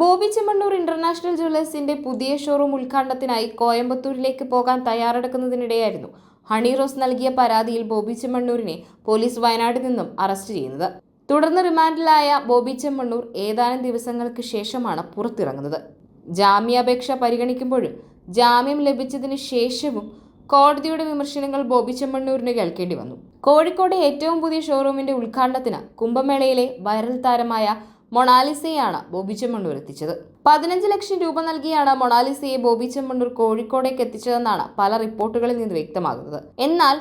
Bobby Chemmanur international ജ്വല്ലേഴ്സിന്റെ പുതിയ showroom ഉദ്ഘാടനത്തിനായി കോയമ്പത്തൂരിലേക്ക് പോകാൻ തയ്യാറെടുക്കുന്നതിനിടെയായിരുന്നു ഹണി റോസ് നൽകിയ പരാതിയിൽ ബോബി ചെമ്മണ്ണൂരിനെ പോലീസ് വയനാട്ടിൽ നിന്നും അറസ്റ്റ് ചെയ്യുന്നത്. തുടർന്ന് റിമാൻഡിലായ ബോബി ചെമ്മണ്ണൂർ ഏതാനും ദിവസങ്ങൾക്ക് ശേഷമാണ് പുറത്തിറങ്ങുന്നത്. ജാമ്യാപേക്ഷ പരിഗണിക്കുമ്പോഴും ജാമ്യം ലഭിച്ചതിന് ശേഷവും കോടതിയുടെ വിമർശനങ്ങൾ ബോബി ചെമ്മണ്ണൂരിന് കേൾക്കേണ്ടി വന്നു. കോഴിക്കോട് ഏറ്റവും പുതിയ ഷോറൂമിന്റെ ഉദ്ഘാടനത്തിന് കുംഭമേളയിലെ വൈറൽ താരമായ മൊണാലിസയാണ് ബോബി ചെമ്മണ്ണൂർ എത്തിച്ചത്. പതിനഞ്ച് ലക്ഷം രൂപ നൽകിയാണ് മൊണാലിസയെ ബോബി ചെമ്മണ്ണൂർ കോഴിക്കോടേക്ക് എത്തിച്ചതെന്നാണ് പല റിപ്പോർട്ടുകളിൽ നിന്ന് വ്യക്തമാകുന്നത്. എന്നാൽ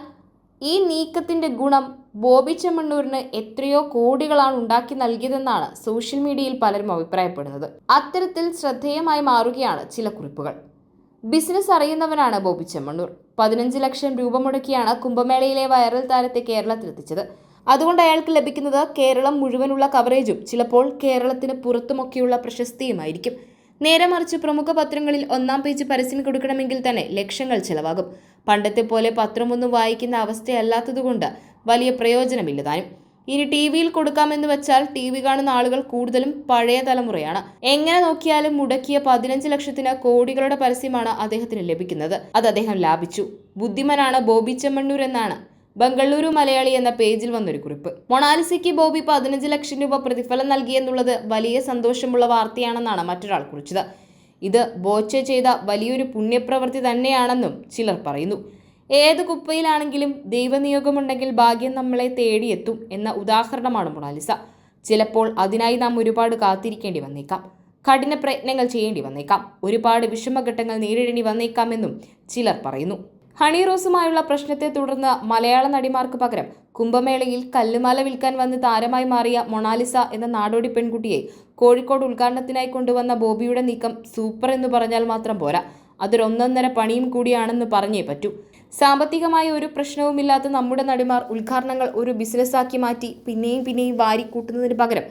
ഈ നീക്കത്തിന്റെ ഗുണം ബോബി ചെമ്മണ്ണൂരിന് എത്രയോ കോടികളാണ് ഉണ്ടാക്കി നൽകിയതെന്നാണ് സോഷ്യൽ മീഡിയയിൽ പലരും അഭിപ്രായപ്പെടുന്നത്. അത്തരത്തിൽ ശ്രദ്ധേയമായി മാറുകയാണ് ചില കുറിപ്പുകൾ. ബിസിനസ് അറിയുന്നവനാണ് ബോബി ചെമ്മണ്ണൂർ. പതിനഞ്ച് ലക്ഷം രൂപ മുടക്കിയാണ് കുംഭമേളയിലെ വൈറൽ താരത്തെ കേരളത്തിലെത്തിച്ചത്. അതുകൊണ്ട് അയാൾക്ക് ലഭിക്കുന്നത് കേരളം മുഴുവനുള്ള കവറേജും ചിലപ്പോൾ കേരളത്തിന് പുറത്തുമൊക്കെയുള്ള പ്രശസ്തിയുമായിരിക്കും. നേരെ മറിച്ച് പ്രമുഖ പത്രങ്ങളിൽ ഒന്നാം പേജ് പരസ്യം കൊടുക്കണമെങ്കിൽ തന്നെ ലക്ഷങ്ങൾ ചെലവാകും. പണ്ടത്തെ പോലെ പത്രമൊന്നും വായിക്കുന്ന അവസ്ഥയല്ലാത്തതുകൊണ്ട് വലിയ പ്രയോജനമില്ലതാനും ഇനി ടി വിയിൽ കൊടുക്കാമെന്ന് വെച്ചാൽ ടി വി കാണുന്ന ആളുകൾ കൂടുതലും പഴയ തലമുറയാണ്. എങ്ങനെ നോക്കിയാലും മുടക്കിയ പതിനഞ്ച് ലക്ഷത്തിന് കോടികളുടെ പരസ്യമാണ് അദ്ദേഹത്തിന് ലഭിക്കുന്നത്. അത് അദ്ദേഹം ലാഭിച്ചു. ബുദ്ധിമനാണ് ബോബി ചെമ്മണ്ണൂർ എന്നാണ്. ബംഗളൂരു മലയാളി എന്ന പേജിൽ വന്നൊരു കുറിപ്പ്. മൊണാലിസയ്ക്ക് ബോബി പതിനഞ്ച് ലക്ഷം രൂപ പ്രതിഫലം നൽകിയെന്നുള്ളത് വലിയ സന്തോഷമുള്ള വാർത്തയാണെന്നാണ് മറ്റൊരാൾ കുറിച്ചത്. ഇത് ബോച്ചെ ചെയ്ത വലിയൊരു പുണ്യപ്രവൃത്തി തന്നെയാണെന്നും ചിലർ പറയുന്നു. ഏത് കുപ്പയിലാണെങ്കിലും ദൈവനിയോഗമുണ്ടെങ്കിൽ ഭാഗ്യം നമ്മളെ തേടിയെത്തും എന്ന ഉദാഹരണമാണ് മൊണാലിസ. ചിലപ്പോൾ അതിനായി നാം ഒരുപാട് കാത്തിരിക്കേണ്ടി വന്നേക്കാം. കഠിന പ്രയത്നങ്ങൾ ചെയ്യേണ്ടി വന്നേക്കാം. ഒരുപാട് വിഷമഘട്ടങ്ങൾ നേരിടേണ്ടി വന്നേക്കാമെന്നും ചിലർ പറയുന്നു. ഹണി റോസുമായുള്ള പ്രശ്നത്തെ തുടർന്ന് മലയാള നടിമാർക്ക് പകരം കുംഭമേളയിൽ കല്ലുമാല വിൽക്കാൻ വന്ന് താരമായി മാറിയ മൊണാലിസ എന്ന നാടോടി പെൺകുട്ടിയെ കോഴിക്കോട് ഉദ്ഘാടനത്തിനായി കൊണ്ടുവന്ന ബോബിയുടെ നീക്കം സൂപ്പർ എന്ന് പറഞ്ഞാൽ മാത്രം പോരാ. അതൊരൊന്നൊന്നര പണിയും കൂടിയാണെന്ന് പറഞ്ഞേ പറ്റൂ. സാമ്പത്തികമായ ഒരു പ്രശ്നവുമില്ലാത്ത നമ്മുടെ നടിമാർ ഉദ്ഘാടനങ്ങൾ ഒരു ബിസിനസ്സാക്കി മാറ്റി പിന്നെയും പിന്നെയും വാരിക്കൂട്ടുന്നതിന് പകരം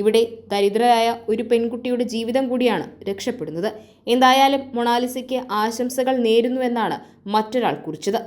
ഇവിടെ ദരിദ്രരായ ഒരു പെൺകുട്ടിയുടെ ജീവിതം കൂടിയാണ് രക്ഷപ്പെടുന്നത്. എന്തായാലും മൊണാലിസയ്ക്ക് ആശംസകൾ നേരുന്നുവെന്നാണ് മറ്റൊരാൾ കുറിച്ചത്.